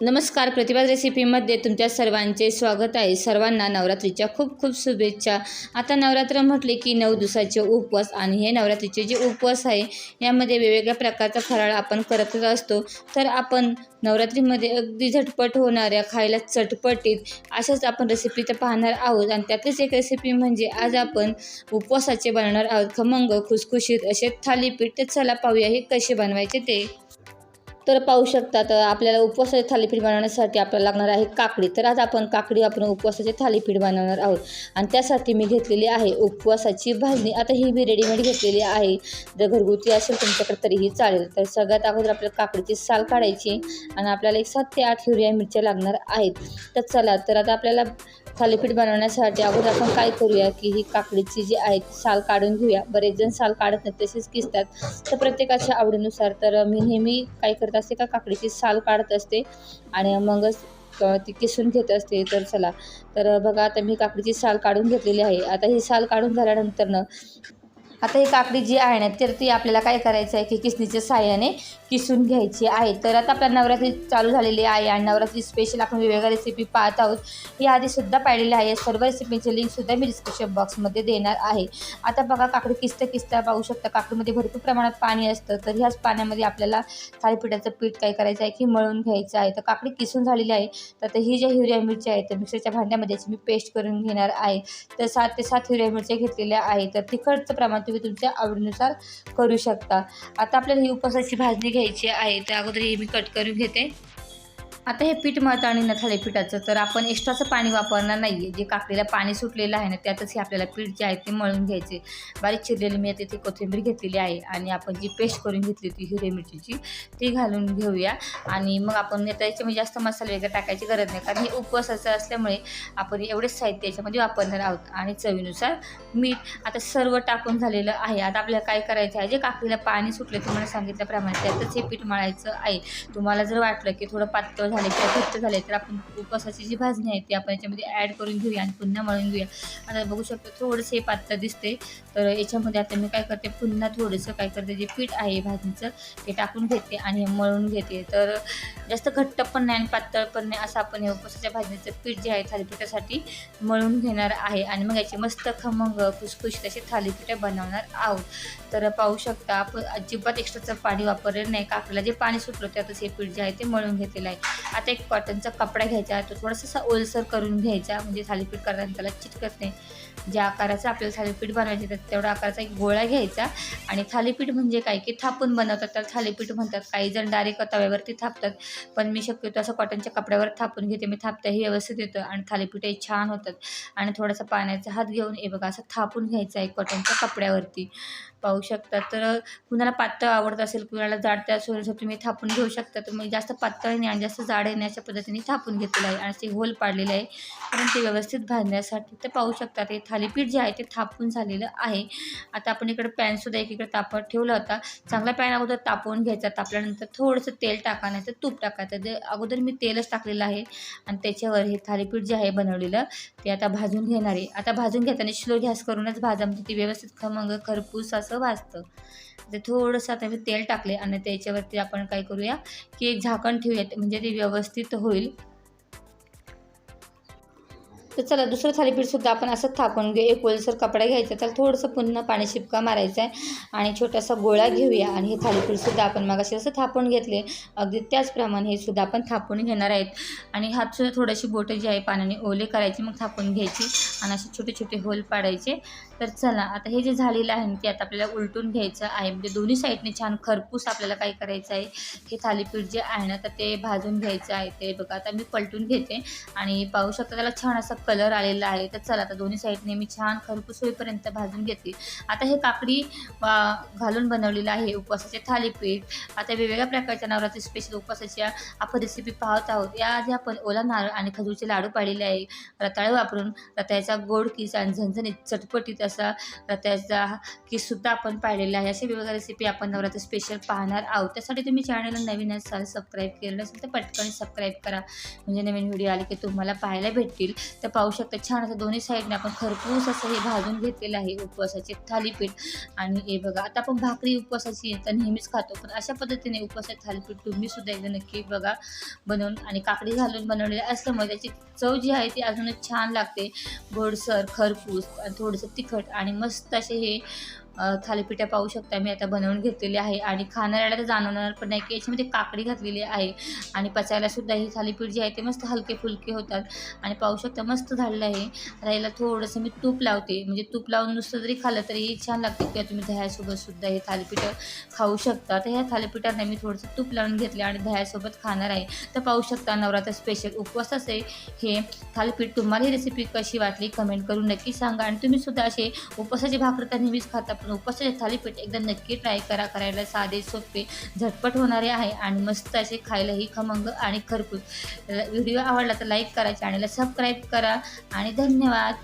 नमस्कार प्रतिभा रेसिपीमध्ये तुमच्या सर्वांचे स्वागत आहे. सर्वांना नवरात्रीच्या खूप खूप शुभेच्छा. आता नवरात्र म्हटले की नऊ दिवसाचे उपवास आणि हे नवरात्रीचे जे उपवास आहे यामध्ये वेगवेगळ्या प्रकारचा फराळ आपण करतच असतो. तर आपण नवरात्रीमध्ये अगदी झटपट होणाऱ्या खायला चटपटीत अशाच आपण रेसिपी तर पाहणार आहोत. आणि त्यातलीच एक रेसिपी म्हणजे आज आपण उपवासाचे बनवणार आहोत. खमंग खुसखुशीत असे थालीपीठ. तर चला पाहूया हे कसे बनवायचे ते. तर पाहू शकता तर आपल्याला उपवासाचे थालीपीठ बनवण्यासाठी आपल्याला लागणार आहे काकडी. तर आज आपण काकडी वापरून उपवासाचे थालीपीठ बनवणार आहोत. आणि त्यासाठी मी घेतलेली आहे उपवासाची भाजणी. आता ही मी रेडीमेड घेतलेली आहे. जर घरगुती असेल तुमच्याकडे तरीही चालेल. तर सगळ्यात अगोदर आपल्याला काकडीची साल काढायची आणि आपल्याला एक सात ते आठ हिरव्या मिरच्या लागणार आहेत. तर चला तर आता आपल्याला थालीपीठ बनवण्यासाठी अगोदर आपण काय करूया की ही काकडीची जी आहे ती साल काढून घेऊया. बरेच जण साल काढत नाही तसेच किसतात. तर प्रत्येकाच्या आवडीनुसार. तर मी नेहमी काय करत असते का काकडीची साल काढत असते आणि मगच ती किसून घेत असते. तर चला. तर बघा आता मी काकडीची साल काढून घेतलेली आहे. आता ही साल काढून झाल्यानंतरनं आता ही काकडी जी आहे ना तर ती आपल्याला काय करायचं आहे की किसणीच्या साह्याने किसून घ्यायची आहे. तर आता आपल्या नवरात्री चालू झालेली आहे आणि नवरात्री स्पेशल आपण वेगवेगळ्या रेसिपी पाहत आहोत. ही आधीसुद्धा पाहिलेली आहे. या सर्व रेसिपीचे लिंकसुद्धा मी डिस्क्रिप्शन बॉक्समध्ये देणार आहे. आता बघा काकडी किस्ता किस्त पाहू शकता काकडीमध्ये भरपूर प्रमाणात पाणी असतं. तर ह्याच पाण्यामध्ये आपल्याला थाळीपिठाचं पीठ काय करायचं आहे की मळून घ्यायचं आहे. तर काकडी किसून झालेली आहे. तर ही ज्या हिरव्या मिरच्या आहेत तर मिक्सरच्या भांड्यामध्ये याची मी पेस्ट करून घेणार आहे. तर सात ते सात हिरव्या मिरच्या घेतलेल्या आहे तर तिखटचं प्रमाण तुम्ही तुमच्या आवडीनुसार करू शकता. आता आपल्याला ही उपवासाची भाजणी घ्यायची आहे. त्या अगोदर ही मी कट करून घेते. आता हे पीठ मळतं आणि नथाळे पिठाचं तर आपण एक्स्ट्राचं पाणी वापरणार नाही आहे जे काकडीला पाणी सुटलेलं आहे ना त्यातच हे आपल्याला पीठ जे आहे ते मळून घ्यायचे. बारीक चिरलेली मी आता इथे कोथिंबीर घेतलेली आहे आणि आपण जी पेस्ट करून घेतली होती हिरवी मिरचीची ती घालून घेऊया. आणि मग आपण आता याच्यामध्ये म्हणजे जास्त मसाले वगैरे टाकायची गरज नाही कारण हे उपवासाचं असल्यामुळे आपण एवढेच साहित्य याच्यामध्ये वापरणार आहोत. आणि चवीनुसार मीठ आता सर्व टाकून झालेलं आहे. आता आपल्याला काय करायचं आहे? जे काकडीला पाणी सुटले तुम्हाला सांगितल्याप्रमाणे त्यातच हे पीठ मळायचं आहे. तुम्हाला जर वाटलं की थोडं पातळ झाले किंवा घट्ट झाले तर आपण उपवासाची जी भाजणी आहे ती आपण याच्यामध्ये ॲड करून घेऊया आणि पुन्हा मळून घेऊया. आता बघू शकतो थोडंसं हे पातळ दिसते. तर याच्यामध्ये आता मी काय करते पुन्हा थोडंसं काय करते जे पीठ आहे भाजणीचं ते टाकून घेते आणि मळून घेते. तर जास्त घट्ट पण नाही आणि पातळ पण नाही असं आपण हे उपवासाच्या भाजणीचं पीठ जे आहे थालीपीठासाठी मळून घेणार आहे. आणि मग याची मस्त खमंग खुसखुशीत अशी थालीपीठं बनवणार आहोत. तर पाहू शकता आपण अजिबात एक्स्ट्राचं पाणी वापरलेलं नाही. काकडीला जे पाणी सुटलं त्यातच हे पीठ जे आहे ते मळून घेतलेलं आहे. आता एक कॉटनचा कपडा घ्यायचा तो थोडासा असा ओलसर करून घ्यायचा म्हणजे थालीपीठ करताना त्याला चिटकत नाही. ज्या आकाराचं आपल्याला थालीपीठ बनवायचे तर तेवढा आकाराचा एक गोळा घ्यायचा. आणि थालीपीठ म्हणजे काय की थापून बनवतात त्याला थालीपीठ म्हणतात. काही जण डायरेक्ट तव्यावरती थापतात पण मी शक्यतो असं कॉटनच्या कपड्यावर थापून घेते. मी थापताही व्यवस्थित येतं आणि थालीपीठही छान होतात. आणि थोडासा पाण्याचा हात घेऊन हे बघा असं थापून घ्यायचं आहे कॉटनच्या कपड्यावरती. पाहू शकता तर कुणाला पातळ आवडत असेल कुणाला जाड त्या सोयीनुसार तुम्ही थापून घेऊ शकता. तर मग जास्त पातळ नाही आणि जास्त जाड नाही अशा पद्धतीने थापून घेतलेलं आहे आणि ते होल पाडलेले आहे. कारण ते व्यवस्थित भाजण्यासाठी ते पाहू शकता. ते थालीपीठ जे आहे ते थापून झालेलं आहे. आता आपण इकडे पॅनसुद्धा एकीकडे तापत ठेवला होता. चांगला पॅन अगोदर तापवून घ्यायचा. तापल्यानंतर थोडंसं तेल टाका नाही तर तूप टाकायचं. ते अगोदर मी तेलच टाकलेलं आहे. आणि त्याच्यावर हे थालीपीठ जे आहे बनवलेलं ते आता भाजून घेणार आहे. आता भाजून घेताना स्लो गॅस करूनच भाजा. म्हणजे ती व्यवस्थित खमंग खरपूस असं भाजतं. ते थोडंसं आता मी तेल टाकले. आणि त्याच्यावरती आपण काय करूया की एक झाकण ठेवूयात. म्हणजे ते व्यवस्थित होईल. तर चला दुसरं थालीपीठसुद्धा आपण असं थापून घेऊ. एक ओलसर कपडा घ्यायचा त्याला थोडंसं पुन्हा पाणी शिपका मारायचा आहे आणि छोटासा गोळा घेऊया. आणि हे थालीपीठसुद्धा आपण मग असं थापून घेतले. अगदी त्याचप्रमाणे हे सुद्धा आपण थापून घेणार आहेत. आणि हातसुद्धा थोडीशी बोटं जी आहे पाण्याने ओले करायची मग थापून घ्यायची. आणि असे छोटे छोटे होल पाडायचे. तर चला आता हे जे झालेलं आहे ना ते आता आपल्याला उलटून घ्यायचं आहे. म्हणजे दोन्ही साईडने छान खरपूस आपल्याला काय करायचं आहे. हे थालीपीठ जे आहे ना तर ते भाजून घ्यायचं आहे. ते बघा आता मी पलटून घेते. आणि पाहू शकता त्याला छान असा कलर आलेला आहे. तर चला आता दोन्ही साईडने मी छान खरपूस होईपर्यंत भाजून घेते. आता हे काकडी घालून बनवलेलं आहे उपवासाचे थालीपीठ. आता वेगवेगळ्या प्रकारच्या नवरात्री स्पेशल उपवासाच्या आपण रेसिपी पाहत आहोत. याआधी आपण ओला नारळ आणि खजूरचे लाडू पाडलेले आहे. रताळे वापरून रताळ्याचा गोड किस आणि झणझणीत चटपटीत असं उपवासा त्याचा किससुद्धा आपण पाहिलेला आहे. अशी वेगवेगळ्या रेसिपी आपण नवरात्र स्पेशल पाहणार आहोत. त्यासाठी तुम्ही चॅनलला नवीन असाल सबस्क्राईब केलं नसेल तर पटकन सबस्क्राईब करा. म्हणजे नवीन व्हिडिओ आले की तुम्हाला पाहायला भेटतील. तर पाहू शकता छान असं दोन्ही साईडने आपण खरपूस असं हे भाजून घेतलेलं आहे उपवासाचे थालीपीठ. आणि हे बघा आता आपण भाकरी उपवासाची तर नेहमीच खातो पण अशा पद्धतीने उपवासाचे थालीपीठ तुम्ही सुद्धा एकदा नक्की बघा बनवून आणि काकडी घालून बनवलेलं असल्यामुळे त्याची चव जी आहे ती अजूनच छान लागते. गोडसर खरपूस थोडंसं तिखट आणि मस्त असे हे अ, थालीपीठं पाहू शकता मी आता बनवून घेतलेली आहे. आणि खाणाऱ्याला तर जाणवणार पण नाही की याच्यामध्ये काकडी घातलेली आहे. आणि पचायलासुद्धा ही थालीपीठ जी आहे ते मस्त हलके फुलके होतात. आणि पाहू शकता मस्त झालेलं आहे. राहिला थोडंसं मी तूप लावते. म्हणजे तूप लावून नुसतं जरी खाल्लं तरी छान लागते. किंवा तुम्ही दह्यासोबतसुद्धा हे थालीपीठं खाऊ शकता. तर ह्या थालीपीठांना मी थोडंसं तूप लावून घेतले आणि दह्यासोबत खाणार आहे. तर पाहू शकता नवरात्र स्पेशल उपवासाचं आहे हे थालीपीठ तुम्हाला ही रेसिपी कशी वाटली? कमेंट करून नक्की सांगा. आणि तुम्ही सुद्धा असे उपवासाची भाकर तर नेहमीच खाता उपवासाचे थालीपीठ एकदा नक्की ट्राय करा. करायला साधे सोपे झटपट होणारे आहे आणि मस्त असे खायलाही खमंग आणि खरपूस. व्हिडिओ आवडला तर लाईक करा चॅनलला सबस्क्राईब करा आणि धन्यवाद.